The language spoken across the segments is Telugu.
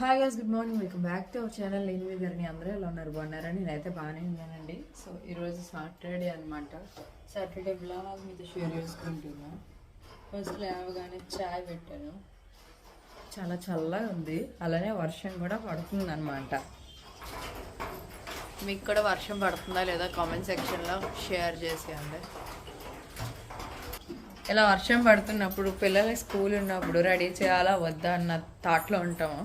Hi guys good morning welcome back to our channel నేను మీ గారిని అందరూ ఎలా ఉన్నారు? బాగున్నారని నేనైతే బాగానే ఉన్నానండి. సో ఈరోజు సాటర్డే అనమాట సాటర్డే బ్లాగ్ మీతో షేర్ చేసుకుంటున్నా. ఫస్ట్ లేవగానే చాయ్ పెట్టాను. చాలా చల్లగా ఉంది. అలానే వర్షం కూడా పడుతుంది అనమాట మీకు కూడా వర్షం పడుతుందా లేదా కామెంట్ సెక్షన్లో షేర్ చేసేయండి. ఇలా వర్షం పడుతున్నప్పుడు పిల్లలకి స్కూల్ ఉన్నప్పుడు రెడీ చేయాలా వద్దా అన్న థాట్లో ఉంటాము.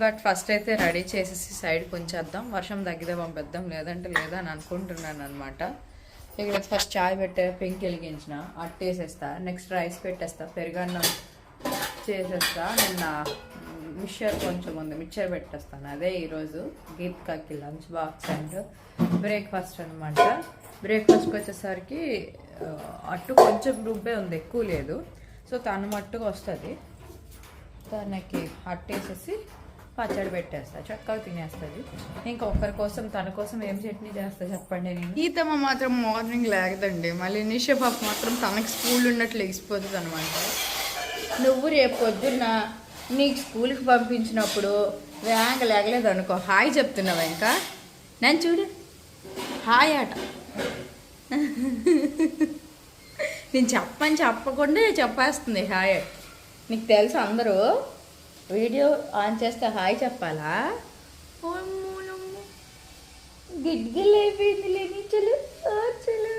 బట్ ఫస్ట్ అయితే రెడీ చేసేసి సైడ్ ఉంచేద్దాం వర్షం తగ్గితే పంపిద్దాం. లేదంటే లేదా అని అనుకుంటున్నాను అనమాట ఇక్కడ ఫస్ట్ చాయ్ పెట్టే పింక్ వెలిగించిన అట్టేసేస్తా. నెక్స్ట్ రైస్ పెట్టేస్తా. పెరుగన్నం చేసేస్తా. నిన్న మిక్చర్ కొంచెం ఉంది. మిక్చర్ పెట్టేస్తాను. అదే ఈరోజు గీత్కాకి లంచ్ బాక్స్ అండ్ బ్రేక్ఫాస్ట్ అనమాట బ్రేక్ఫాస్ట్కి వచ్చేసరికి అట్టు కొంచెం రుబ్బే ఉంది. ఎక్కువ లేదు. సో తను మట్టుకు వస్తుంది. తనకి అట్టేసేసి పచ్చడి పెట్టేస్తా చక్కగా తినేస్తుంది. ఇంకొకరి కోసం తన కోసం ఏం చట్నీ చేస్తా చెప్పండి నేను. ఈతమ్మ మాత్రం మార్నింగ్ లేగదండి. మళ్ళీ నిషా పాప మాత్రం తనకి స్కూల్ ఉన్నట్లు లెగిసిపోతుంది అనమాట నువ్వు రేపు పొద్దున్న నీకు స్కూల్కి పంపించినప్పుడు వేగ లేగలేదు అనుకో. హాయ్ చెప్తున్నావా ఇంకా? నేను చూడు. హాయ్ అట నేను చెప్పని చెప్పకుండా చెప్పేస్తుంది హాయ్. నీకు తెలుసు అందరూ వీడియో ఆన్ చేస్తే హాయ్ చెప్పాలా. గిడ్గిల్ అయిపోయింది లేని చలు చలు.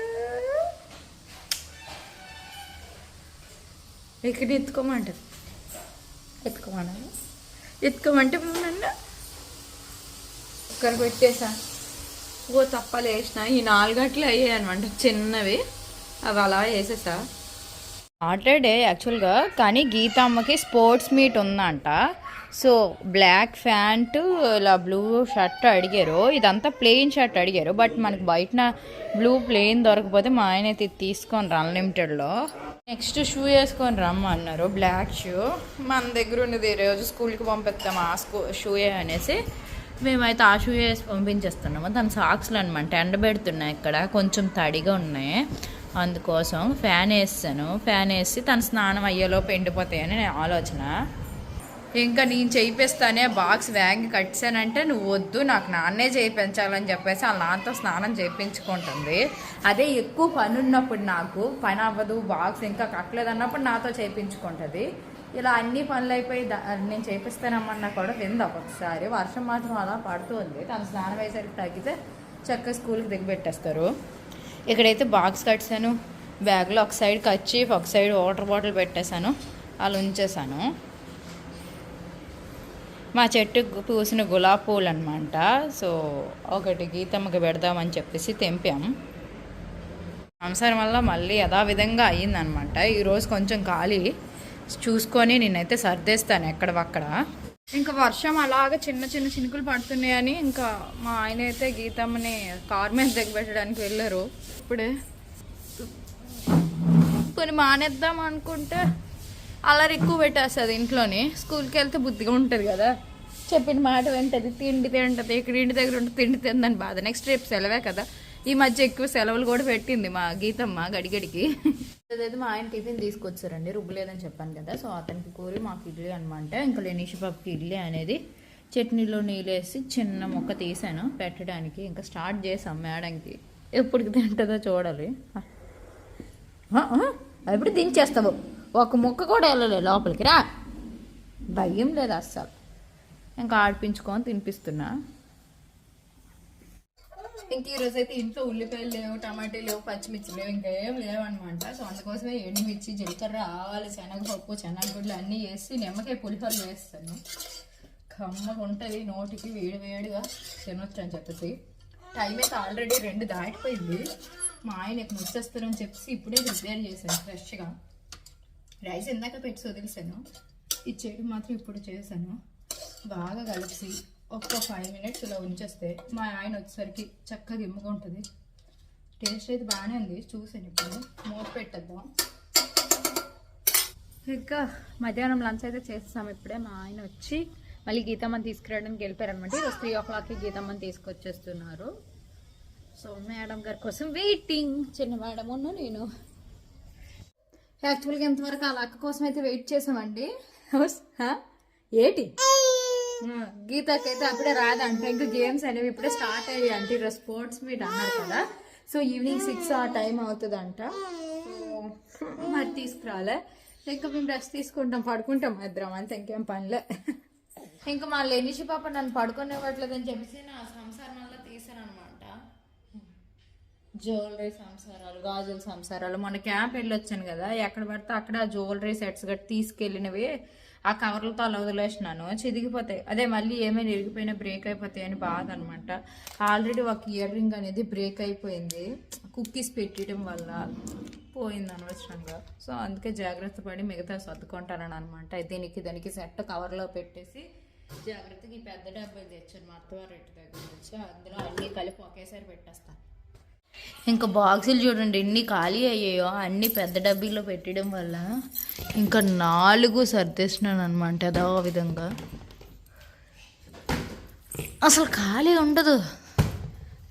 ఇక్కడ ఎత్తుకోమంటారు. ఎత్తుకోమన్నా ఎత్తుకోమంటే నన్ను కుక్కర్ పెట్టేసా. ఓ తప్పలు వేసిన ఈ నాలుగట్లు అయ్యాయి అనమాట చిన్నవి. అవి అలా వేసేసా. సాటర్డే యాక్చువల్గా కానీ గీతమ్మకి స్పోర్ట్స్ మీట్ ఉందంట. సో బ్లాక్ ప్యాంటు ఇలా బ్లూ షర్ట్ అడిగారు. ఇదంతా ప్లెయిన్ షర్ట్ అడిగారు. బట్ మనకి బయట బ్లూ ప్లెయిన్ దొరకపోతే మా ఆయన అయితే తీసుకొని రా అన్లిమిటెడ్లో. నెక్స్ట్ షూ వేసుకొని రమ్మన్నారు. Black shoe. మన దగ్గర ఉన్నది ఈ రోజు స్కూల్కి పంపిస్తాం ఆ స్కూ షూయే అనేసి. మేమైతే ఆ షూ వేసి పంపించేస్తున్నాము. దాని సాక్స్లు అనమాట ఎండబెడుతున్నాయి ఇక్కడ. కొంచెం తడిగా ఉన్నాయి. అందుకోసం ఫ్యాన్ వేస్తాను. ఫ్యాన్ వేసి తన స్నానం అయ్యేలోపు ఎండిపోతాయని నేను ఆలోచన. ఇంకా నేను చేయిస్తానే బాక్స్ వ్యాగ్ కట్టానంటే నువ్వు వద్దు నాకు నాన్నే చేయించాలని చెప్పేసి వాళ్ళ నాన్నతో స్నానం చేయించుకుంటుంది. అదే ఎక్కువ పని ఉన్నప్పుడు నాకు పని అవ్వదు బాక్స్ ఇంకా కట్టలేదు అన్నప్పుడు నాతో చేయించుకుంటుంది. ఇలా అన్ని పనులు అయిపోయి దా- నేను చేపిస్తానమ్మన్నా కూడా విందా ఒక్కొక్కసారి. వర్షం మాత్రం అలా పడుతుంది తను స్నానం అయ్యేసరికి తగ్గితే చక్కగా స్కూల్కి దిగబెట్టేస్తారు. ఇక్కడైతే బాక్స్ కట్టాను బ్యాగ్లో ఒక సైడ్ కచ్చి ఒక సైడ్ వాటర్ బాటిల్ పెట్టేశాను. అలా ఉంచేసాను మా చెట్టు పూసిన గులాబీ పూలు అనమాట సో ఒకటి గీతమ్మకి పెడదామని చెప్పేసి తెంపాం. సంసారం వల్ల మళ్ళీ యథావిధంగా అయ్యిందనమాట ఈరోజు కొంచెం ఖాళీ. చూసుకొని నేనైతే సర్దేస్తాను ఎక్కడవక్కడ. ఇంకా వర్షం అలాగ చిన్న చిన్న చినుకులు పడుతున్నాయని ఇంకా మా ఆయన అయితే గీతమ్మని కార్ మీద దిగబెట్టడానికి వెళ్ళారు. ఇప్పుడే కొన్ని మానేద్దాం అనుకుంటే అల్లరి ఎక్కువ పెట్టేస్తుంది ఇంట్లోని. స్కూల్కి వెళ్తే బుద్ధిగా ఉంటుంది కదా. చెప్పిన మాట వింటది తిండి తింటది ఇక్కడ ఇంటి దగ్గర ఉంటే తిండి తిందని బాధ. నెక్స్ట్ రేపు సెలవే కదా. ఈ మధ్య ఎక్కువ సెలవులు కూడా పెట్టింది మా గీతమ్మ గడిగడికి. అదైతే మా ఆయన టిఫిన్ తీసుకొచ్చారండి రుబ్బులేదని చెప్పాను కదా. సో అతనికి కూరి మాకు ఇడ్లీ అనమాట ఇంకా లేనిషి పప్పుకి ఇడ్లీ అనేది చట్నీలో నీళ్ళేసి చిన్న మొక్క తీసాను పెట్టడానికి. ఇంకా స్టార్ట్ చేసాం మేడంకి. ఎప్పటికి తింటుందో చూడాలి. ఎప్పుడు దించేస్తావు? ఒక ముక్క కూడా వెళ్ళలే లోపలికి రా. భయం లేదు అస్సలు. ఇంకా ఆడిపించుకొని తినిపిస్తున్నా. ఇంక ఈరోజు అయితే ఇంట్లో ఉల్లిపాయలు లేవు టమాటాలు లేవు పచ్చిమిర్చి లేవు ఇంకా ఏం లేవు అనమాట సో అందుకోసమే ఎండుమిర్చి జీలకర్ర ఆవాలు శనగపప్పు శనగగుడ్లు అన్నీ వేసి నిమ్మకాయ పులిహోర వేస్తాను కమ్మగా ఉంటుంది నోటికి వేడి వేడిగా తినొచ్చు అని చెప్పేసి. టైం అయితే ఆల్రెడీ రెండు దాటిపోయింది. మా ఆయన ఇక్కడ వచ్చేస్తారని చెప్పేసి ఇప్పుడే ప్రిపేర్ చేశాను ఫ్రెష్గా. రైస్ ఇందాక పెట్టి వదిలేసాను ఈ చెడు మాత్రం ఇప్పుడు చేశాను. బాగా కలిపి ఒక్క ఫైవ్ మినిట్స్ ఇలా ఉంచేస్తే మా ఆయన వచ్చేసరికి చక్కగా ఇమ్ముకుంటుంది టేస్ట్ అయితే బాగానే ఉంది చూసాను ఇప్పుడు. మూత పెట్టేద్దాం. ఇంకా మధ్యాహ్నం లంచ్ అయితే చేస్తాం ఇప్పుడే. మా ఆయన వచ్చి మళ్ళీ గీతమ్మని తీసుకురావడానికి వెళ్ళిపోయారనమాట. ఈరోజు త్రీ ఓ క్లాక్కి గీతమ్మని తీసుకొచ్చేస్తున్నారు. సో మేడం గారి కోసం వెయిటింగ్ చిన్న మేడం ఉన్న నేను. యాక్చువల్గా ఎంతవరకు అలా అక్క కోసం అయితే వెయిట్ చేసామండి? ఏటి? గీతకైతే అప్పుడే రాదంట. ఇంకా గేమ్స్ అనేవి ఇప్పుడే స్టార్ట్ అయ్యాయి అంటే ఇక్కడ స్పోర్ట్స్ మీట్ అన్నారు కదా. సో ఈవినింగ్ సిక్స్ ఆ టైం అవుతుందంట. సో మరి తీసుకురాలే. ఇంకా మేము రెస్ట్ తీసుకుంటాం. పడుకుంటాం ఇద్దరం. అంతే ఇంకేం పనిలే. ఇంకా మా లెనిషి పాప నన్ను పడుకునేవ్వట్లేదని చెప్పేసి నా సంసారం వల్ల తీసాను అనమాట జ్యువెలరీ సంసారాలు గాజుల సంసారాలు. మొన్న క్యాంప్ వెళ్ళొచ్చాను కదా. ఎక్కడ పడితే అక్కడ జ్యువెలరీ సెట్స్ గట్టి తీసుకెళ్ళినవి. ఆ కవర్లతో అలా వదిలేసినాను చిదిగిపోతాయి. అదే మళ్ళీ ఏమైనా ఇరిగిపోయినా బ్రేక్ అయిపోతాయి అని బాధ అనమాట ఆల్రెడీ ఒక ఇయర్ రింగ్ అనేది బ్రేక్ అయిపోయింది. కుక్కీస్ పెట్టడం వల్ల పోయింది అనవసరంగా. సో అందుకే జాగ్రత్త పడి మిగతా సర్దుకుంటానని అనమాట దీనికి దానికి సెట్ కవర్లో పెట్టేసి జాగ్రత్తగా ఈ పెద్ద డబ్బాలు తెచ్చాను మా అత్తవారింటి దగ్గర నుంచి. అందులో అన్నీ కలిపి ఒకేసారి పెట్టేస్తాను. ఇంకా బాక్సులు చూడండి ఎన్ని ఖాళీ అయ్యాయో అన్ని పెద్ద డబ్బీలో పెట్టడం వల్ల. ఇంకా నాలుగు సర్దేస్తున్నాను అనమాట అదో విధంగా. అసలు ఖాళీ ఉండదు.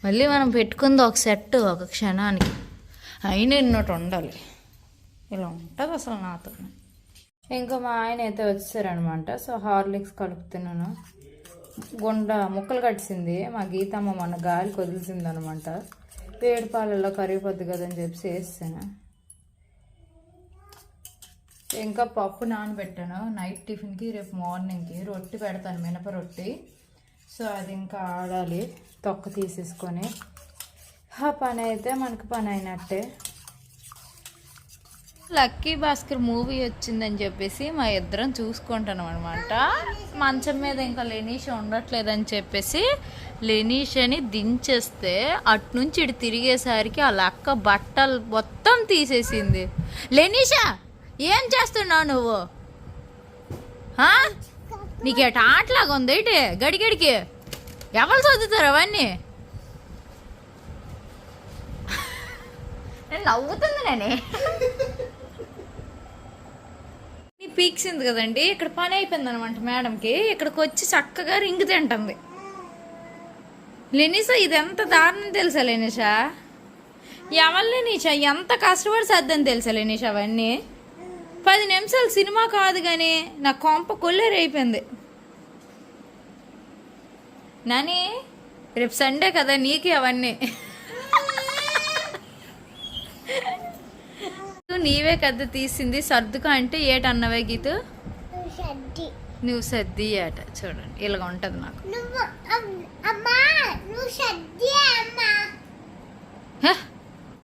మళ్ళీ మనం పెట్టుకుంది ఒక సెట్ ఒక క్షణానికి. అయినా ఇన్నోటి ఉండాలి. ఇలా ఉంటుంది అసలు నాతో. ఇంకా మా ఆయన అయితే వచ్చారనమాట సో హార్లిక్స్ కలుపుతున్నాను. గుండ ముక్కలు కట్టింది మా గీతమ్మ మన గాలి కొదిలిసింది అనమాట వేడి కరిగిపోద్ది కదని చెప్పి వేస్తాను ఇంకా పప్పు నానబెట్టాను. నైట్ టిఫిన్కి రేపు మార్నింగ్కి రొట్టి పెడతాను మినప రొట్టి. సో అది ఇంకా ఆడాలి తొక్క తీసేసుకొని. ఆ పని అయితే మనకు పని అయినట్టే లక్కీ భాస్కర్ మూవీ వచ్చిందని చెప్పేసి మా ఇద్దరం చూసుకుంటాం అనమాట మంచం మీద ఇంకా లెనీష ఉండట్లేదని చెప్పేసి లెనీషని దించేస్తే అట్నుంచి ఇటు తిరిగేసరికి ఆ లక్క బట్టలు మొత్తం తీసేసింది. లెనీషా ఏం చేస్తున్నావు నువ్వు? నీకేట ఆటలాగా ఉంది ఏంటి గడిగడికి. ఎవరు చదువుతారు అవన్నీ? నేను నవ్వుతుంది నేనే. పీక్సింది కదండి ఇక్కడ పని అయిపోయింది అనమాట మేడంకి. ఇక్కడికి వచ్చి చక్కగా రింగ్ తింటుంది. లెనిసా ఇది ఎంత దారుణం తెలుసా లెనిషా ఎవరు లెనిషా ఎంత కష్టపడి సర్దని తెలుసా లెనిషా అవన్నీ? పది నిమిషాలు సినిమా కాదు కానీ నా కొంప కొల్లేరు అయిపోయింది నాని రేపు సండే కదా నీకే అవన్నీ. నీవే కదా తీసింది సర్దుక అంటే ఏటన్నవే గీతు? నువ్వు సర్ది. అట చూడండి ఇలాగ ఉంటుంది నాకు. 有闪电吗？啊？